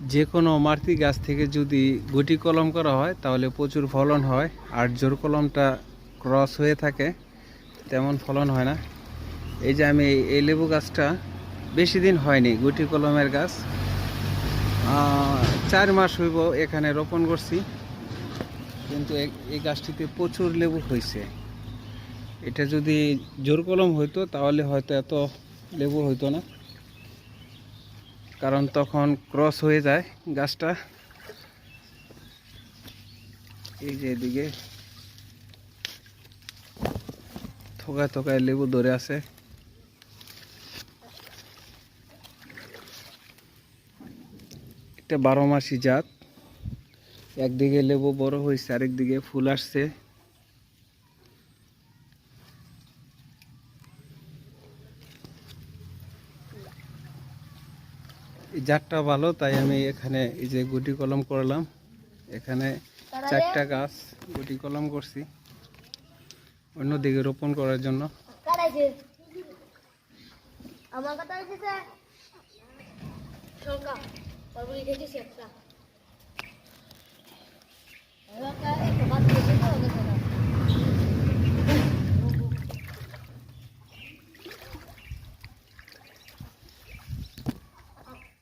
যে কোনো মারতি গাছ থেকে যদি গুটি কলম করা হয়, তাহলে প্রচুর ফলন হয় আর জোর কলমটা ক্রস হয়ে থাকে, তেমন ফলন হয় না। এই যে আমি এই- লেবু গাছটা বেশি দিন হয়নি, গুটি কলমের গাছ। চার মাস হইব এখানে রোপণ করছি, কিন্তু এই গাছটিতে প্রচুর লেবু হয়েছে এটা যদি জোর কলম হইতো, তাহলে হয়তো এত লেবু হইতো না। কারণ তখন ক্রস হয়ে যায় গাছটা। এই যে এদিকে থোকায় থোকায় লেবু ধরে আছে। এটা বারো মাসি জাত। একদিকে লেবু বড় হয়েছে, আরেকদিকে ফুল আসছে। জাতটা ভালো তাই আমি এখানে এই যে গুটি কলম করলাম। এখানে চারটা গাছ গুটি কলম করছি অন্যদিকে রোপণ করার জন্য। আমার কথা হচ্ছে